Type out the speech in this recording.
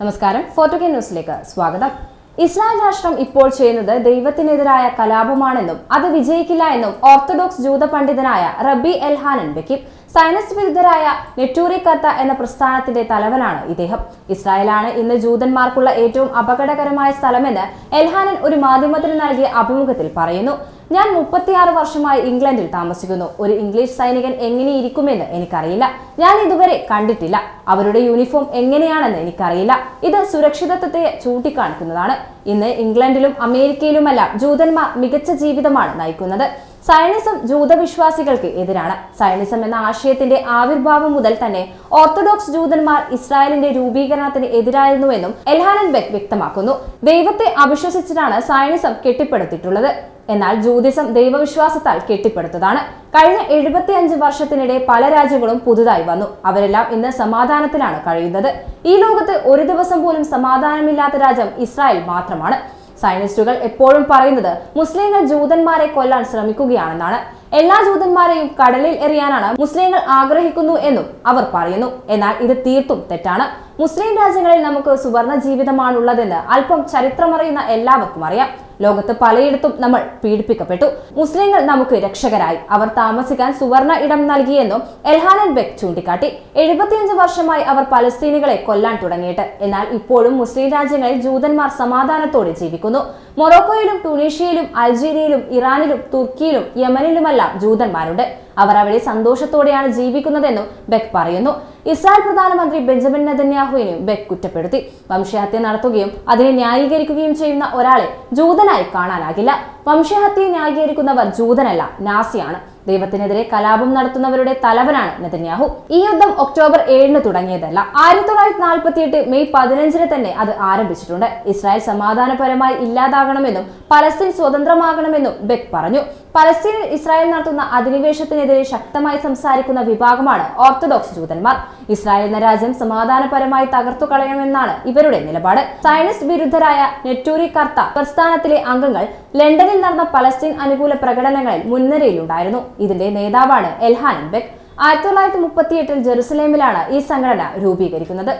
നമസ്കാരം. ഫോർട്ടോ കെ ന്യൂസിലേക്ക് സ്വാഗതം. ഇസ്രായേൽ രാഷ്ട്രം ഇപ്പോൾ ചെയ്യുന്നത് ദൈവത്തിനെതിരായ കലാപമാണെന്നും അത് വിജയിക്കില്ല എന്നും ഓർത്തഡോക്സ് ജൂത പണ്ഡിതനായ റബി എൽഹാനൻ ബെക്കിം സൈനസ് വിരുദ്ധരായ നെറ്റൂറി കത്ത എന്ന പ്രസ്ഥാനത്തിന്റെ തലവനാണ് ഇദ്ദേഹം. ഇസ്രായേലാണ് ഇന്ന് ജൂതന്മാർക്കുള്ള ഏറ്റവും അപകടകരമായ സ്ഥലമെന്ന് എൽഹാനൻ ഒരു മാധ്യമത്തിന് നൽകിയ അഭിമുഖത്തിൽ പറയുന്നു. ഞാൻ മുപ്പത്തിയാറ് വർഷമായി ഇംഗ്ലണ്ടിൽ താമസിക്കുന്നു. ഒരു ഇംഗ്ലീഷ് സൈനികൻ എങ്ങനെ ഇരിക്കുമെന്ന് എനിക്കറിയില്ല. ഞാൻ ഇതുവരെ കണ്ടിട്ടില്ല. അവരുടെ യൂണിഫോം എങ്ങനെയാണെന്ന് എനിക്കറിയില്ല. ഇത് സുരക്ഷിതത്വത്തെ ചൂണ്ടിക്കാണിക്കുന്നതാണ്. ഇന്ന് ഇംഗ്ലണ്ടിലും അമേരിക്കയിലുമെല്ലാം ജൂതന്മാർ മികച്ച ജീവിതമാണ് നയിക്കുന്നത്. സയനിസം ജൂതവിശ്വാസികൾക്ക് എതിരാണ്. സയനിസം എന്ന ആശയത്തിന്റെ ആവിർഭാവം മുതൽ തന്നെ ഓർത്തഡോക്സ് ജൂതന്മാർ ഇസ്രായേലിന്റെ രൂപീകരണത്തിന് എതിരായിരുന്നുവെന്നും എൽഹാനൻ ബെക് വ്യക്തമാക്കുന്നു. ദൈവത്തെ അവിശ്വസിച്ചിട്ടാണ് സയനിസം കെട്ടിപ്പടുത്തിട്ടുള്ളത്. എന്നാൽ ജൂതിസം ദൈവവിശ്വാസത്താൽ കെട്ടിപ്പടുത്തതാണ്. കഴിഞ്ഞ എഴുപത്തിയഞ്ച് വർഷത്തിനിടെ പല രാജ്യങ്ങളും പുതുതായി വന്നു. അവരെല്ലാം ഇന്ന് സമാധാനത്തിലാണ് കഴിയുന്നത്. ഈ ലോകത്ത് ഒരു ദിവസം പോലും സമാധാനമില്ലാത്ത രാജ്യം ഇസ്രായേൽ മാത്രമാണ്. സയനിസ്റ്റുകൾ എപ്പോഴും പറയുന്നത് മുസ്ലിങ്ങൾ ജൂതന്മാരെ കൊല്ലാൻ ശ്രമിക്കുകയാണെന്നാണ്. എല്ലാ ജൂതന്മാരെയും കടലിൽ എറിയാനാണ് മുസ്ലിങ്ങൾ ആഗ്രഹിക്കുന്നു എന്നും അവർ പറയുന്നു. എന്നാൽ ഇത് തീർത്തും തെറ്റാണ്. മുസ്ലിം രാജ്യങ്ങളിൽ നമുക്ക് സുവർണ ജീവിതമാണുള്ളതെന്ന് അല്പം ചരിത്രമറിയുന്ന എല്ലാവർക്കും അറിയാം. ലോകത്ത് പലയിടത്തും നമ്മൾ പീഡിപ്പിക്കപ്പെട്ടു. മുസ്ലിങ്ങൾ നമുക്ക് രക്ഷകരായി. അവർ താമസിക്കാൻ സുവർണ ഇടം നൽകിയെന്നും എൽഹാനൻ ബെഗ് ചൂണ്ടിക്കാട്ടി. എഴുപത്തിയഞ്ച് വർഷമായി അവർ പലസ്തീനികളെ കൊല്ലാൻ തുടങ്ങിയിട്ട്. എന്നാൽ ഇപ്പോഴും മുസ്ലിം രാജ്യങ്ങളിൽ ജൂതന്മാർ സമാധാനത്തോടെ ജീവിക്കുന്നു. മൊറോക്കോയിലും ടുണീഷ്യയിലും അൾജീരിയയിലും ഇറാനിലും തുർക്കിയിലും യമനിലുമെല്ലാം ജൂതന്മാരുണ്ട്. അവർ അവിടെ സന്തോഷത്തോടെയാണ് ജീവിക്കുന്നതെന്നും ബെക്ക് പറയുന്നു. ഇസ്രായേൽ പ്രധാനമന്ത്രി ബെഞ്ചമിൻ നെതന്യാഹുവിനെയും ബെക്ക് കുറ്റപ്പെടുത്തി. വംശഹത്യ നടത്തുകയും അതിനെ ന്യായീകരിക്കുകയും ചെയ്യുന്ന ഒരാളെ ജൂതനായി കാണാനാകില്ല. വംശഹത്യയെ ന്യായീകരിക്കുന്നവർ ജൂതനല്ല നാസിയാണ്. ദൈവത്തിനെതിരെ കലാപം നടത്തുന്നവരുടെ തലവനാണ് നെതന്യാഹു. ഈ യുദ്ധം ഒക്ടോബർ ഏഴിന് തുടങ്ങിയതല്ല. ആയിരത്തി തൊള്ളായിരത്തി നാൽപ്പത്തിയെട്ട് മെയ് പതിനഞ്ചിന് തന്നെ അത് ആരംഭിച്ചിട്ടുണ്ട്. ഇസ്രായേൽ സമാധാനപരമായി ഇല്ലാതാകണമെന്നും പലസ്തീൻ സ്വതന്ത്രമാകണമെന്നും ബെക് പറഞ്ഞു. പലസ്തീനിൽ ഇസ്രായേൽ നടത്തുന്ന അധിനിവേശത്തിനെതിരെ ശക്തമായി സംസാരിക്കുന്ന വിഭാഗമാണ് ഓർത്തഡോക്സ് ജൂതന്മാർ. ഇസ്രായേൽ എന്ന രാജ്യം സമാധാനപരമായി തകർത്തു കളയണമെന്നാണ് ഇവരുടെ നിലപാട്. സയനിസ്റ്റ് വിരുദ്ധരായ നെറ്റൂരി കർത്ത പ്രസ്ഥാനത്തിലെ അംഗങ്ങൾ ലണ്ടനിൽ നടന്ന പലസ്തീൻ അനുകൂല പ്രകടനങ്ങളിൽ മുൻനിരയിലുണ്ടായിരുന്നു. ഇതിന്റെ നേതാവാണ് എൽഹാൻ ബെക് ആയിരത്തി തൊള്ളായിരത്തി മുപ്പത്തിയെട്ടിൽ ജെറുസലേമിലാണ് ഈ സംഘടന രൂപീകരിക്കുന്നത്.